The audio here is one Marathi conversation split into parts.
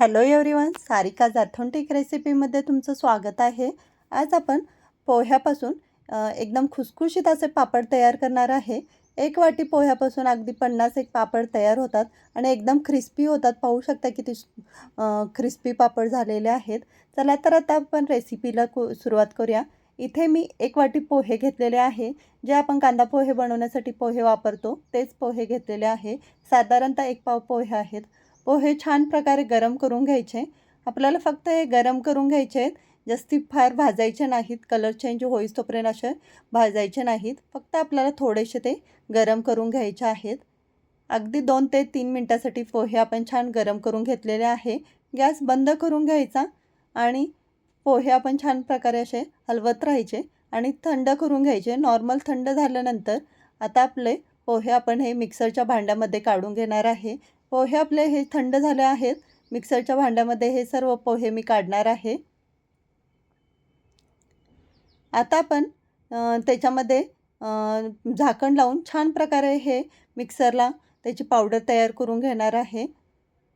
हॅलो एव्हरीवन सारिका जाथोंटिक रेसिपीमध्ये तुमचं स्वागत आहे. आज आपण पोह्यापासून एकदम खुसखुशीत असे पापड तयार करणार आहे. एक वाटी पोह्यापासून अगदी पन्नास एक पापड तयार होतात आणि एकदम क्रिस्पी होतात. पाहू शकता किती क्रिस्पी पापड झालेले आहेत. चला तर आता आपण रेसिपीला कु सुरुवात करूया. इथे मी एक वाटी पोहे घेतलेले आहे. जे आपण कांदा पोहे बनवण्यासाठी पोहे वापरतो तेच पोहे घेतलेले आहे. साधारणतः एक पाव पोहे आहेत. पोहे छान प्रकारे गरम करून घ्यायचे. आपल्याला फक्त हे गरम करून घ्यायचे आहेत. जास्ती फार भाजायचे नाहीत. कलर चेंज होईस तोपर्यंत असे भाजायचे नाहीत. फक्त आपल्याला थोडेसे ते गरम करून घ्यायचे आहेत. अगदी दोन ते तीन मिनटासाठी पोहे आपण छान गरम करून घेतलेले आहे. गॅस बंद करून घ्यायचा आणि पोहे आपण छान प्रकारे असे हलवत राहायचे आणि थंड करून घ्यायचे. नॉर्मल थंड झाल्यानंतर आता आपले पोहे आपण हे मिक्सरच्या भांड्यामध्ये काढून घेणार आहे. पोहे आपले हे थंड झाले आहेत. मिक्सरच्या भांड्यामध्ये हे सर्व पोहे मी काढणार आहे. आता आपण त्याच्यामध्ये झाकण लावून छान प्रकारे हे मिक्सरला त्याची पावडर तयार करून घेणार आहे.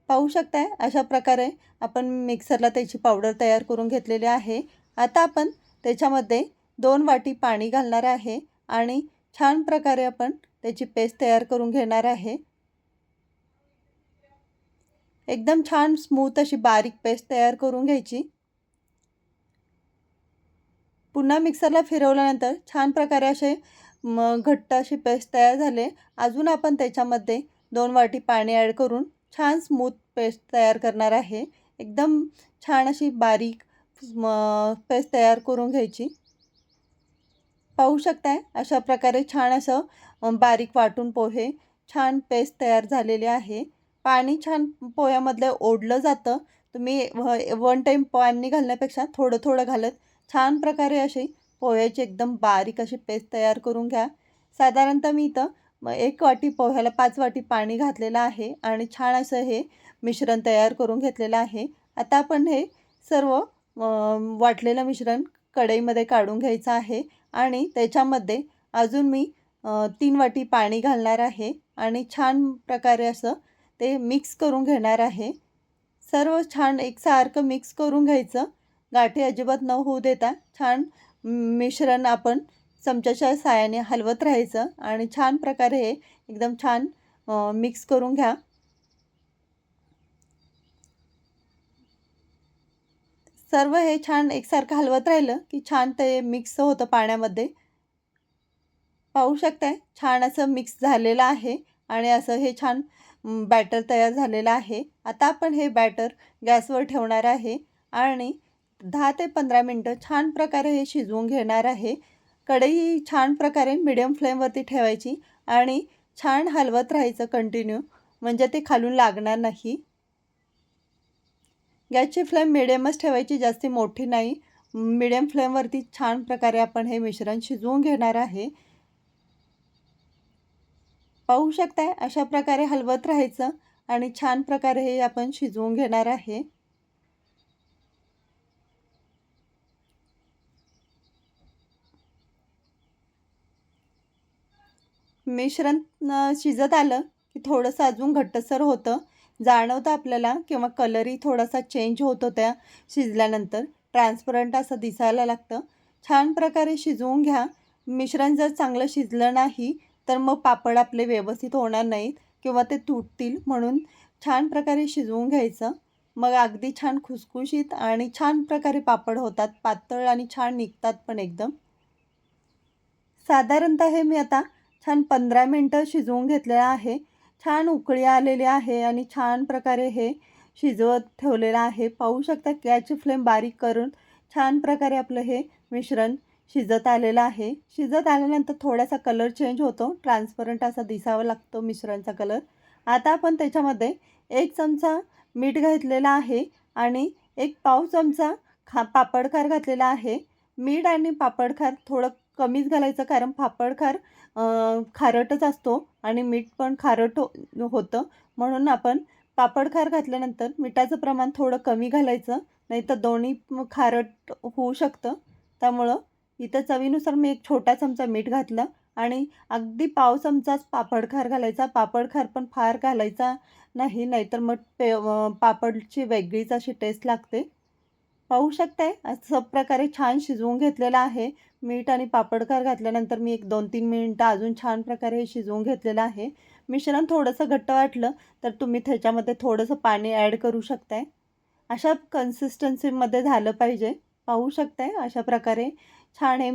पाहू शकताय अशा प्रकारे आपण मिक्सरला त्याची पावडर तयार करून घेतलेली आहे. आता आपण त्याच्यामध्ये दोन वाटी पाणी घालणार आहे आणि छान प्रकारे आपण त्याची पेस्ट तयार करून घेणार आहे. एकदम छान स्मूथ अशी बारीक पेस्ट तयार करून घ्यायची. पुन्हा मिक्सरला फिरवल्यानंतर छान प्रकारे असे म घट्ट अशी पेस्ट तयार झाले. अजून आपण त्याच्यामध्ये दोन वाटी पाणी ॲड करून छान स्मूथ पेस्ट तयार करणार आहे. एकदम छान अशी बारीक पेस्ट तयार करून घ्यायची. पाहू शकताय अशा प्रकारे छान असं बारीक वाटून पोहे छान पेस्ट तयार झालेले आहे. पाणी छान पोह्यामधलं ओढलं जातं. तुम्ही वन टाईम पाणी घालण्यापेक्षा थोडं थोडं घालत छान प्रकारे अशी पोह्याची एकदम बारीक अशी पेस्ट तयार करून घ्या. साधारणतः मी इथं एक वाटी पोह्याला पाच वाटी पाणी घातलेलं आहे आणि छान असं हे मिश्रण तयार करून घेतलेलं आहे. आता आपण हे सर्व वाटलेलं मिश्रण कढईमध्ये काढून घ्यायचं आहे आणि त्याच्यामध्ये अजून मी तीन वाटी पाणी घालणार आहे आणि छान प्रकारे असं ते मिक्स करून घेणार आहे. सर्व छान एकसारखं मिक्स करून घ्यायचं. गाठी अजिबात न होऊ देता छान मिश्रण आपण चमच्याच्या सायाने हलवत राहायचं आणि छान प्रकारे हे एकदम छान मिक्स करून घ्या. सर्व हे छान एकसारखं हलवत राहिलं की छान ते मिक्स होतं पाण्यामध्ये. पाहू शकताय छान असं मिक्स झालेलं आहे आणि असं हे छान बॅटर तयार झालेलं आहे. आता आपण हे बॅटर गॅसवर ठेवणार आहे आणि दहा ते पंधरा मिनटं छान प्रकारे हे शिजवून घेणार आहे. कढई छान प्रकारे मिडियम फ्लेमवरती ठेवायची आणि छान हलवत राहायचं कंटिन्यू म्हणजे ते खालून लागणार नाही. गॅसची फ्लेम मिडियमच ठेवायची जास्ती मोठी नाही. मिडियम फ्लेमवरती छान प्रकारे आपण हे मिश्रण शिजवून घेणार आहे. पाहू शकताय अशा प्रकारे हलवत राहायचं आणि छान प्रकारे हे आपण शिजवून घेणार आहे. मिश्रण शिजत आलं की थोडंसं अजून घट्टसर होतं. जाणवतं आपल्याला किंवा कलरही थोडासा चेंज होतो त्या शिजल्यानंतर. ट्रान्सपरंट असं दिसायला लागतं. छान प्रकारे शिजवून घ्या. मिश्रण जर चांगलं शिजलं नाही तर मग पापड आपले व्यवस्थित होणार नाहीत किंवा ते तुटतील म्हणून छान प्रकारे शिजवून घ्यायचं. मग अगदी छान खुसखुशीत आणि छान प्रकारे पापड होतात. पातळ आणि छान निघतात पण एकदम. साधारणतः हे मी आता छान पंधरा मिनटं शिजवून घेतलेलं आहे. छान उकळी आलेली आहे आणि छान प्रकारे हे शिजवत ठेवलेलं आहे. पाहू शकता गॅसची फ्लेम बारीक करून छान प्रकारे आपलं हे मिश्रण शिजत आलेलं आहे. शिजत आल्यानंतर थोडासा कलर चेंज होतो. ट्रान्सपरंट असा दिसावा लागतो मिश्रणचा कलर आता आपण त्याच्यामध्ये एक चमचा मीठ घातलेला आहे आणि एक पाव चमचा खा पापडखार घातलेला आहे. मीठ आणि पापडखार थोडं कमीच घालायचं कारण पापडखार खारटच असतो आणि मीठ पण खारट हो होतं. म्हणून आपण पापडखार घातल्यानंतर मिठाचं प्रमाण थोडं कमी घालायचं. नाही तर दोन्ही खारट होऊ शकतं. त्यामुळं इथं चवीनुसार मी एक छोटा चमचा मीठ घातलं आणि अगदी पाव चमचाच पापड खार घालायचा. पापड खार पण फार घालायचा नाही नाहीतर मग पे पापडची वेगळीच अशी टेस्ट लागते. पाहू शकताय असं प्रकारे छान शिजवून घेतलेलं आहे. मीठ आणि पापडखार घातल्यानंतर मी एक दोन तीन मिनटं अजून छान प्रकारे हे शिजवून घेतलेलं आहे. मिश्रण थोडंसं घट्ट वाटलं तर तुम्ही त्याच्यामध्ये थोडंसं पाणी ॲड करू शकताय. अशा कन्सिस्टन्सीमध्ये झालं पाहिजे. पाहू शकताय अशा प्रकारे. छान हे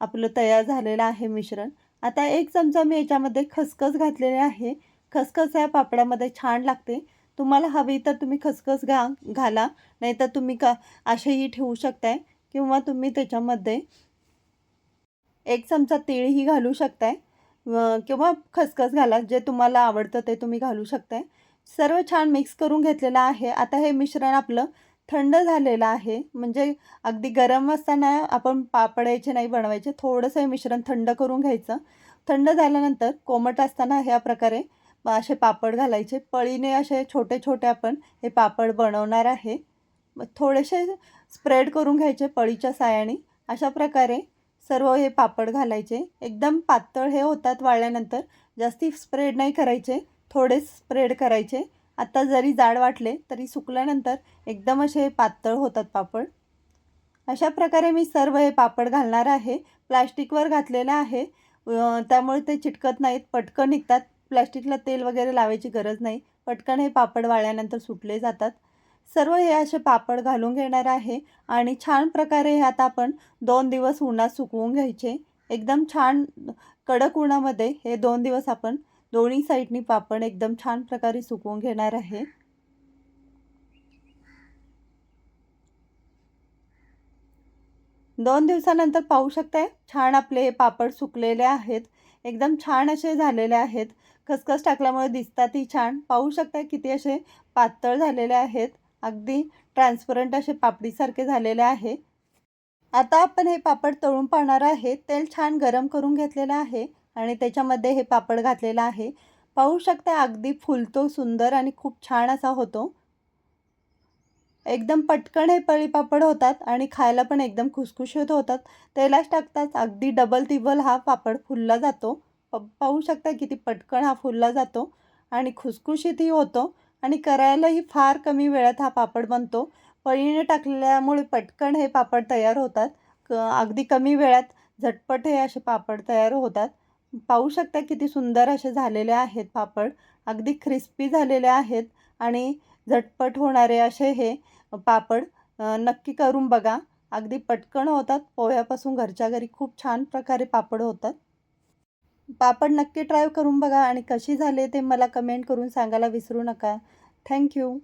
आपलं तयार झालेलं आहे मिश्रण. आता एक चमचा मी याच्यामध्ये खसखस घातलेले आहे. खसखस या पापडामध्ये छान लागते. तुम्हाला हवी तर तुम्ही खसखस घा घाला. नाहीतर तुम्ही का असेही ठेवू शकताय किंवा तुम्ही त्याच्यामध्ये एक चमचा तीळही घालू शकताय. किंवा खसखस घाला जे तुम्हाला आवडतं ते तुम्ही घालू शकताय. सर्व छान मिक्स करून घेतलेलं आहे. आता हे मिश्रण आपलं थंड झालेलं आहे. म्हणजे अगदी गरम असताना आपण पापडायचे नाही बनवायचे. थोडंसं हे मिश्रण थंड करून घ्यायचं. थंड झाल्यानंतर कोमट असताना ह्या प्रकारे असे पापड घालायचे. पळीने असे छोटे छोटे आपण हे पापड बनवणार आहे. मग थोडेसे स्प्रेड करून घ्यायचे पळीच्या सायाने अशा प्रकारे सर्व हे पापड घालायचे. एकदम पातळ हे होतात वाळल्यानंतर. जास्ती स्प्रेड नाही करायचे. थोडे स्प्रेड करायचे. आत्ता जरी जाड वाटले तरी सुकल्यानंतर एकदम असे पातळ होतात पापड. अशा प्रकारे मी सर्व हे पापड घालणार आहे. प्लास्टिकवर घातलेलं आहे. त्यामुळे ते चिटकत नाहीत. पटकन निघतात. प्लास्टिकला तेल वगैरे लावायची गरज नाही. पटकन हे पापड वाळल्यानंतर सुटले जातात. सर्व हे असे पापड घालून घेणार आहे आणि छान प्रकारे हे आता आपण दोन दिवस उन्हात सुकवून घ्यायचे. एकदम छान कडक उन्हामध्ये हे दोन दिवस आपण दोन्ही साईडनी पापड एकदम छान प्रकारे सुकवून घेणार आहे. दोन दिवसानंतर पाहू शकताय छान आपले हे पापड सुकलेले आहेत. एकदम छान असे झालेले आहेत. खसखस टाकल्यामुळे दिसतातही छान. पाहू शकताय किती असे पातळ झालेले आहेत. अगदी ट्रान्सपरंट असे पापडीसारखे झालेले आहे. आता आपण हे पापड तळून पाहणार आहे. तेल छान गरम करून घेतलेलं आहे. आणि त्याच्यामध्ये हे पापड घातलेलं आहे. पाहू शकता अगदी फुलतो सुंदर आणि खूप छान असा होतो. एकदम पटकन हे पळी पापड होतात आणि खायला पण एकदम खुसखुशीत होतात. तेलाच टाकताच अगदी डबल तिबल हा पापड फुलला जातो. प पाहू शकता किती पटकन हा फुलला जातो आणि खुसखुशीतही होतो आणि करायलाही फार कमी वेळात हा पापड बनतो. पळीने टाकल्यामुळे पटकन हे पापड तयार होतात. क अगदी कमी वेळात झटपट हे असे पापड तयार होतात. पाहू शकता किती सुंदर असे झालेले आहेत पापड. अगदी क्रिस्पी झालेले आहेत आणि झटपट होणारे असे हे पापड नक्की करून बघा. अगदी पटकन होतात. पोह्यापासून घरच्या घरी खूप छान प्रकारे पापड होतात. पापड नक्की ट्राय करून बघा आणि कशी झाले ते मला कमेंट करून सांगायला विसरू नका. थँक्यू